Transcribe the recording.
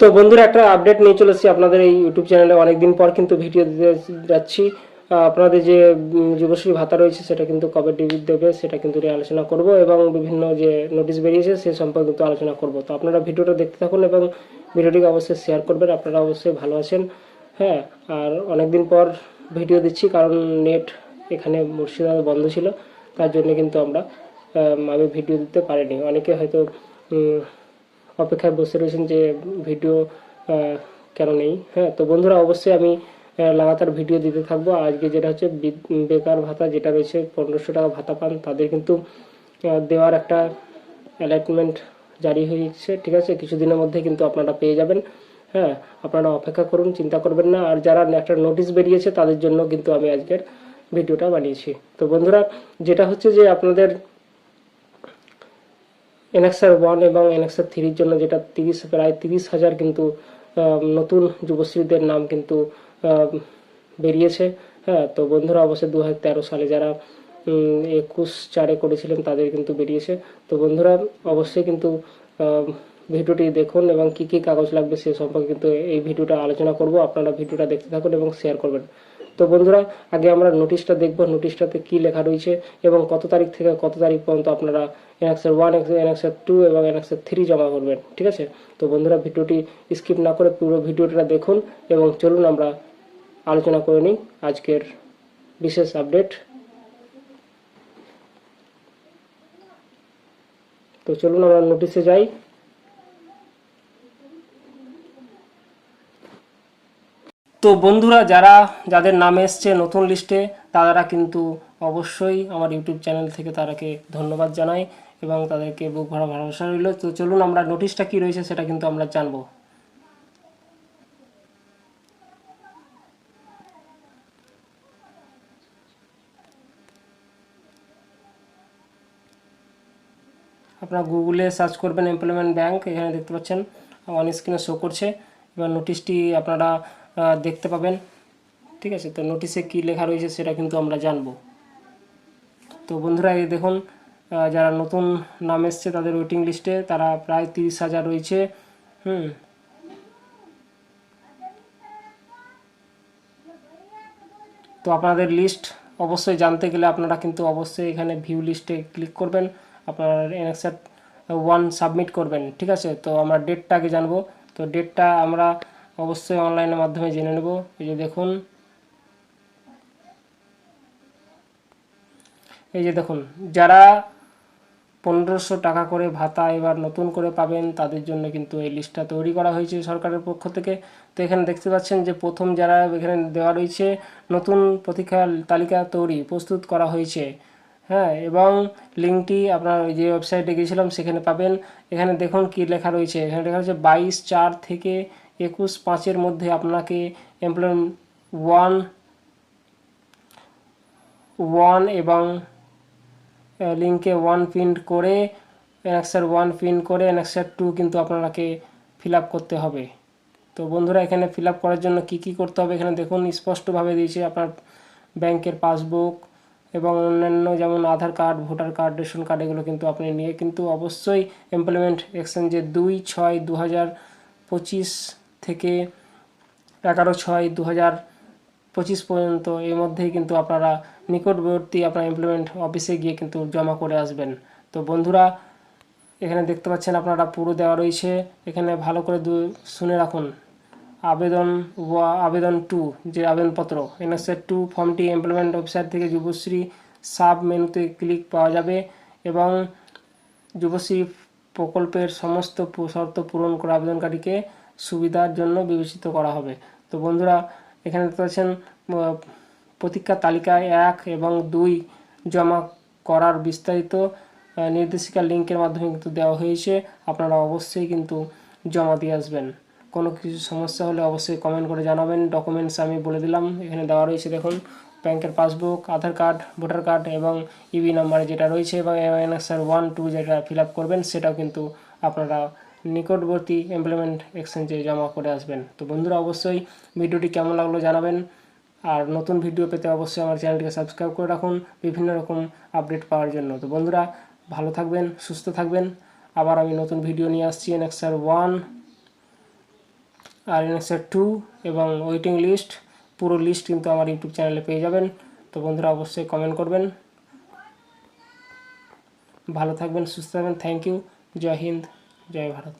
তো বন্ধুরা, একটা আপডেট নিয়ে চলেছি আপনাদের এই ইউটিউব চ্যানেলে অনেকদিন পর কিন্তু ভিডিও দিতে যাচ্ছি। আপনাদের যে যুবশ্রী ভাতা রয়েছে, সেটা কিন্তু কবে ডিবি দেবে, সেটা কিন্তু নিয়ে আলোচনা করব এবং বিভিন্ন যে নোটিশ বেরিয়েছে, সে সম্পর্কে কিন্তু আলোচনা করব। তো আপনারা ভিডিওটা দেখতে থাকুন এবং ভিডিওটিকে অবশ্যই শেয়ার করবেন। আপনারা অবশ্যই ভালো আছেন। হ্যাঁ আর অনেকদিন পর ভিডিও দিচ্ছি, কারণ নেট এখানে মুর্শিদাবাদ বন্ধ ছিল। তার জন্য কিন্তু আমরা আমি ভিডিও দিতে পারিনি। অনেকে হয়তো অপেক্ষায় বসে রয়েছেন যে ভিডিও কেন নেই হ্যাঁ? তো বন্ধুরা, অবশ্যই আমি লাগাতার ভিডিও দিতে থাকব। আজকে যেটা হচ্ছে বেকার ভাতা যেটা রয়েছে, পনেরোশো টাকা ভাতা পান, তাদের কিন্তু দেওয়ার একটা অ্যালাইটমেন্ট জারি হয়েছে, ঠিক আছে? কিছুদিনের মধ্যে কিন্তু আপনারা পেয়ে যাবেন হ্যাঁ? আপনারা অপেক্ষা করুন, চিন্তা করবেন না। আর যারা একটা নোটিশ বেরিয়েছে, তাদের জন্য কিন্তু আমি আজকের ভিডিওটা বানিয়েছি। তো বন্ধুরা, যেটা হচ্ছে যে আপনাদের এনএক্সআর ওয়ান এবং এনএক্সআর থ্রির জন্য যেটা তিরিশ, প্রায় তিরিশ হাজার কিন্তু নতুন যুবশ্রীদের নাম কিন্তু বেরিয়েছে। হ্যাঁ তো বন্ধুরা অবশ্যই দু হাজার তেরো সালে যারা একুশ চারে করেছিলেন তাদের কিন্তু বেরিয়েছে। তো বন্ধুরা অবশ্যই কিন্তু ভিডিওটি দেখুন এবং কি কি কাগজ লাগবে সে সম্পর্কে কিন্তু এই ভিডিওটা আলোচনা করব। আপনারা ভিডিওটা দেখতে থাকুন এবং শেয়ার করবেন। তো বন্ধুরা, আগে আমরা নোটিশটা দেখব নোটিশটাতে কি লেখা রয়েছে এবং কত তারিখ থেকে কত তারিখ পর্যন্ত আপনারা এনএক্সের ওয়ান এনএক্সের টু এবং এনএক্সের থ্রি জমা করবেন, ঠিক আছে? তো বন্ধুরা, ভিডিওটি স্কিপ না করে পুরো ভিডিওটা দেখুন এবং চলুন আমরা আলোচনা করে নিই আজকের বিশেষ আপডেট তো চলুন আমরা নোটিশে যাই। তো বন্ধুরা, যারা যাদের নাম এসছে নতুন লিস্টে, তারা কিন্তু অবশ্যই আমার ইউটিউব চ্যানেল থেকে তাদেরকে ধন্যবাদ জানাই এবং তাদেরকে বুক ভরা ভালোবাসা রইল। তো চলুন আমরা নোটিশটা কি রয়েছে সেটা কিন্তু আমরা জানব। আপনারা গুগলে সার্চ করবেন এমপ্লয়মেন্ট ব্যাংক এখানে দেখতে পাচ্ছেন অন স্ক্রিনে শো করছে। এবার নোটিশটি আপনারা দেখতে পাবেন। ঠিক আছে? তো নোটিশে কী লেখা রয়েছে সেটা কিন্তু আমরা জানব। তো বন্ধুরা, এই দেখুন যারা নতুন নাম এসছে তাদের ওয়েটিং লিস্টে তারা প্রায় তিরিশ হাজার রয়েছে। হুম। তো আপনাদের লিস্ট অবশ্যই জানতে গেলে আপনারা কিন্তু অবশ্যই এখানে ভিউ লিস্টে ক্লিক করবেন। আপনারা এনএক্সার ওয়ান সাবমিট করবেন। ঠিক আছে? তো আমরা ডেটটা আগে জানব। তো ডেটটা আমরা অবশ্যই অনলাইনের মাধ্যমে জেনে নেব। এই যে দেখুন। এই যে দেখুন, যারা পনেরোশো টাকা করে ভাতা এবার নতুন করে পাবেন, তাদের জন্য কিন্তু এই লিস্টটা তৈরি করা হয়েছে সরকারের পক্ষ থেকে। তো এখানে দেখতে পাচ্ছেন যে প্রথম যারা এখানে দেওয়া রয়েছে, নতুন প্রতীক্ষা তালিকা তৈরি প্রস্তুত করা হয়েছে। হ্যাঁ এবং লিঙ্কটি আপনার ওই যে ওয়েবসাইটে গিয়েছিলাম, সেখানে পাবেন। এখানে দেখুন কি লেখা রয়েছে। এখানে লেখা রয়েছে বাইশ চার থেকে একুশ পাঁচের মধ্যে আপনাকে এমপ্লয় ওয়ান ওয়ান এবং লিঙ্কে ওয়ান প্রিন্ট করে অ্যানেক্সার ওয়ান প্রিন্ট করে অ্যানেক্সার টু কিন্তু আপনাকে ফিল করতে হবে। তো বন্ধুরা, এখানে ফিল করার জন্য কি কি করতে হবে? এখানে দেখুন, স্পষ্টভাবে দিয়েছে আপনার ব্যাংকের পাসবুক এবং অন্যান্য যেমন Aadhaar card voter card ration card এগুলো কিন্তু আপনি নিয়ে কিন্তু অবশ্যই এমপ্লয়মেন্ট এক্সচেঞ্জে দুই ছয় দু হাজার পঁচিশ থেকে এগারো ছয় দু হাজার পঁচিশ পর্যন্ত এর মধ্যেই কিন্তু আপনারা নিকটবর্তী আপনার এমপ্লয়মেন্ট অফিসে গিয়ে কিন্তু জমা করে আসবেন। তো বন্ধুরা, এখানে দেখতে পাচ্ছেন আপনারা পুরো দেওয়া রয়েছে। এখানে ভালো করে শুনে রাখুন। আবেদন ওয়া- আবেদন টু, যে আবেদনপত্র, এনএসএ টু, ফর্মটি এমপ্লয়মেন্ট অফিসার থেকে যুবশ্রী সাব মেনুতে ক্লিক পাওয়া যাবে এবং যুবশ্রী প্রকল্পের সমস্ত শর্ত পূরণ করে আবেদনকারীকে সুবিধার জন্য বিবেচিত করা হবে। তো বন্ধুরা, এখানে দেখতে প্রতীক্ষা তালিকায় এক এবং দুই জমা করার বিস্তারিত নির্দেশিকা লিঙ্কের মাধ্যমে কিন্তু দেওয়া হয়েছে। আপনারা অবশ্যই কিন্তু জমা দিয়ে আসবেন। কোনো কিছু সমস্যা হলে অবশ্যই কমেন্ট করে জানাবেন। ডকুমেন্টস আমি বলে দিলাম, এখানে দেওয়া রয়েছে দেখুন, ব্যাংকের passbook, Aadhaar card, voter card এবং ইবি নাম্বার যেটা রয়েছে এবং এনএসআর ওয়ান টু যেটা ফিল করবেন, সেটাও কিন্তু আপনারা নিকটবর্তী এমপ্লয়মেন্ট এক্সচেঞ্জে জমা করে আসবেন। তো বন্ধুরা, অবশ্যই ভিডিওটি কেমন লাগল জানাবেন। আর নতুন ভিডিও পেতে অবশ্যই আমার চ্যানেলটিকে সাবস্ক্রাইব করে রাখুন বিভিন্ন রকম আপডেট পাওয়ার জন্য। তো বন্ধুরা, ভালো থাকবেন, সুস্থ থাকবেন। আবার আমি নতুন ভিডিও নিয়ে আসছি এনএক্সআর ওয়ান আর এনএক্সার টু এবং ওয়েটিং লিস্ট পুরো লিস্ট কিন্তু আমার ইউটিউব চ্যানেলে পেয়ে যাবেন। তো বন্ধুরা, অবশ্যই কমেন্ট করবেন। ভালো থাকবেন, সুস্থ থাকবেন। থ্যাংক ইউ জয় হিন্দ। জয় ভারত